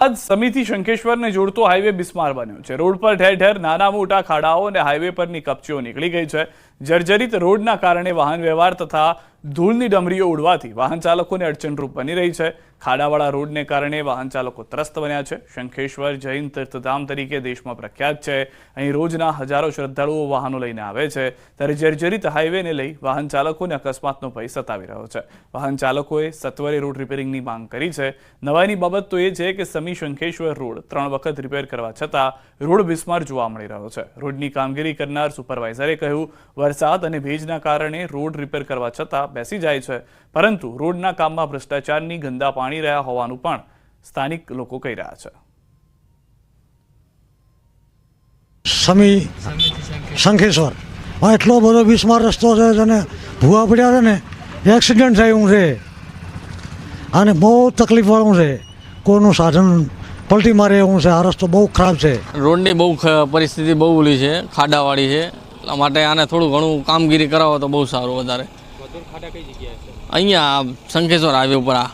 આજ સમિતિ શંખેશ્વરને જોડતો હાઈવે બિસ્માર બન્યો છે. રોડ પર ઠેર ઠેર નાના મોટા ખાડાઓ અને હાઈવે પરની કપચીઓ નીકળી ગઈ છે. જર્જરિત રોડના કારણે વાહન વ્યવહાર તથા ધૂળની ડમરીઓ ઉડવાથી વાહન ચાલકોને અડચણરૂપ બની રહી છે. ખાડાવાળા રોડને કારણે વાહન ચાલકો ત્રસ્ત બન્યા છે. શંખેશ્વર જૈન તીર્થધામ તરીકે દેશમાં પ્રખ્યાત છે. અહીં રોજના હજારો શ્રદ્ધાળુઓ વાહનો લઈને આવે છે. ત્યારે જર્જરિત હાઈવેને લઈ વાહન ચાલકોને અકસ્માતનો ભય સતાવી રહ્યો છે. વાહન ચાલકોએ સત્વરે રોડ રિપેરિંગની માંગ કરી છે. નવાઈની બાબત તો એ છે કે સમી શંખેશ્વર રોડ ત્રણ વખત રિપેર કરવા છતાં રોડ બિસ્માર જોવા મળી રહ્યો છે. રોડની કામગીરી કરનાર સુપરવાઇઝરે કહ્યું, વરસાદ અને ભેજના કારણે રોડ રિપેર કરવા છતાં બેસી જાય છે. પરંતુ રોડના કામમાં ભ્રષ્ટાચારની ગંદા પાણી રહ્યા હોવાનું પણ સ્થાનિક લોકો કહી રહ્યા છે. સમી શંખેશ્વર. હા એટલો બધો બિસ્માર રસ્તો છે અને ભૂવા પડ્યા છે ને એક્સિડન્ટ થયું છે. અને બહુ તકલીફવાળું છે. કોઈનું સાધન પલટી મારે એવું છે. આ રસ્તો બહુ ખરાબ છે. રોડની બહુ ખ- પરિસ્થિતિ બહુ ઓલી છે ખાડાવાળી છે. એટલા માટે આને થોડું ઘણું કામગીરી કરાવો તો બહુ સારું વધારે. અહીંયા શંખેશ્વર હાઈવે ઉપર આ.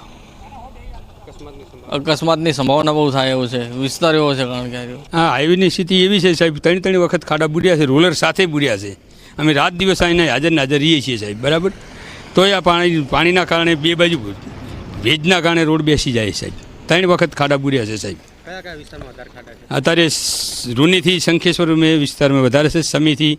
અકસ્માતની સંભાવના? બહુ થાય એવું છે. વિસ્તાર એવો છે કારણ કે હા હાઈવેની સ્થિતિ એવી છે સાહેબ ત્રણ ત્રણ વખત ખાડા બુડ્યા છે રોલર સાથે બુડ્યા છે. અમે રાત દિવસ આવીને હાજર નાજર રહીએ છીએ સાહેબ બરાબર? તોય આ પાણી પાણીના કારણે બે બાજુ ભેજના કારણે રોડ બેસી જાય સાહેબ. ત્રણ વખત ખાડા બુડ્યા છે સાહેબ. અત્યારે રૂનીથી શંખેશ્વર મેં વિસ્તારમાં વધારે છે સમીથી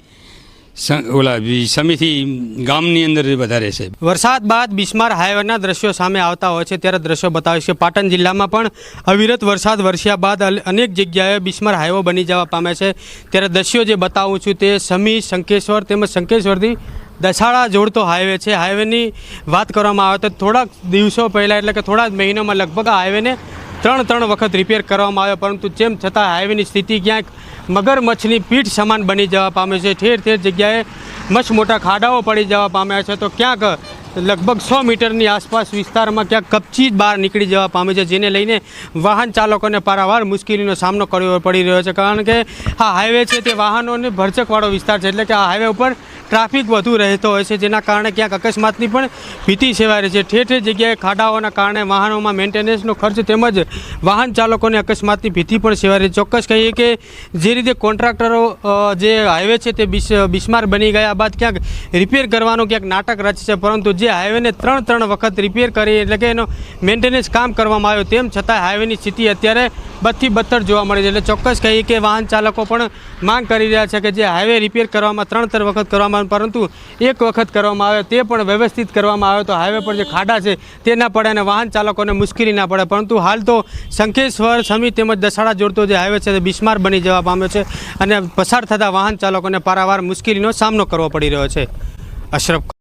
ઓલા સમીથી ગામની અંદર વધારે છે. વરસાદ બાદ બિસ્માર હાઈવેના દ્રશ્યો સામે આવતા હોય છે ત્યારે દ્રશ્યો બતાવે છે. પાટણ જિલ્લામાં પણ અવિરત વરસાદ વરસ્યા બાદ અનેક જગ્યાએ બિસ્માર હાઈવો બની જવા પામે છે. ત્યારે દ્રશ્યો જે બતાવું છું તે સમી, શંકેશ્વર તેમજ શંકેશ્વરથી દસાડા જોડતો હાઈવે છે. હાઈવેની વાત કરવામાં આવે તો થોડાક દિવસો પહેલાં એટલે કે થોડા મહિનામાં લગભગ આ હાઈવેને ત્રણ ત્રણ વખત રિપેર કરવામાં આવ્યો, પરંતુ જેમ છતાં હાઈવેની સ્થિતિ ક્યાંક મગરમચ્છની પીઠ સમાન બની જવા પામે છે. ઠેર ઠેર જગ્યાએ મસ્ત મોટા ખાડાઓ પડી જવા પામ્યા છે. તો ક્યાંક લગભગ સો મીટરની આસપાસ વિસ્તારમાં ક્યાંક કપચી જ બહાર નીકળી જવા પામે છે, જેને લઈને વાહન ચાલકોને પારાવાર મુશ્કેલીનો સામનો કરવો પડી રહ્યો છે. કારણ કે આ હાઈવે છે તે વાહનોને ભરચકવાળો વિસ્તાર છે. એટલે કે આ હાઈવે ઉપર ટ્રાફિક વધુ રહેતો હોય છે, જેના કારણે ક્યાંક અકસ્માતની પણ ભીતિ સેવાય રહે છે. ઠેર ઠેર જગ્યાએ ખાડાઓના કારણે વાહનોમાં મેન્ટેનન્સનો ખર્ચ તેમજ વાહન ચાલકોને અકસ્માતની ભીતિ પણ સેવાય રહે ચોક્કસ કહીએ કે જે રીતે કોન્ટ્રાક્ટરો જે હાઈવે છે તે બિસ, બિસ્માર બની ગયા બાદ ક્યાંક રિપેર કરવાનું ક્યાંક નાટક રચે છે, પરંતુ જે હાઈવેને ત્રણ ત્રણ વખત રિપેર કરી એટલે કે એનો મેન્ટેનન્સ કામ કરવામાં આવ્યો, તેમ છતાં હાઈવેની સ્થિતિ અત્યારે બદથી બદતર જોવા મળે છે. એટલે ચોક્કસ કહીએ કે વાહન ચાલકો પણ માંગ કરી રહ્યા છે કે જે હાઈવે રિપેર કરવામાં ત્રણ ત્રણ વખત કરવામાં પરંતુ એક વખત કરવામાં આવે તે પણ વ્યવસ્થિત કરવામાં આવે તો હાઈવે પર જે ખાડા છે તે ના પડે અને વાહન ચાલકોને મુશ્કેલી ના પડે. પરંતુ હાલ તો શંખેશ્વર સમી તેમજ દસાડા જોડતો જે હાઈવે છે તે બિસ્માર બની જવા પામ્યો છે અને પસાર થતા વાહન ચાલકોને પારાવાર મુશ્કેલીનો સામનો કરવો પડી રહ્યો છે. અશરફ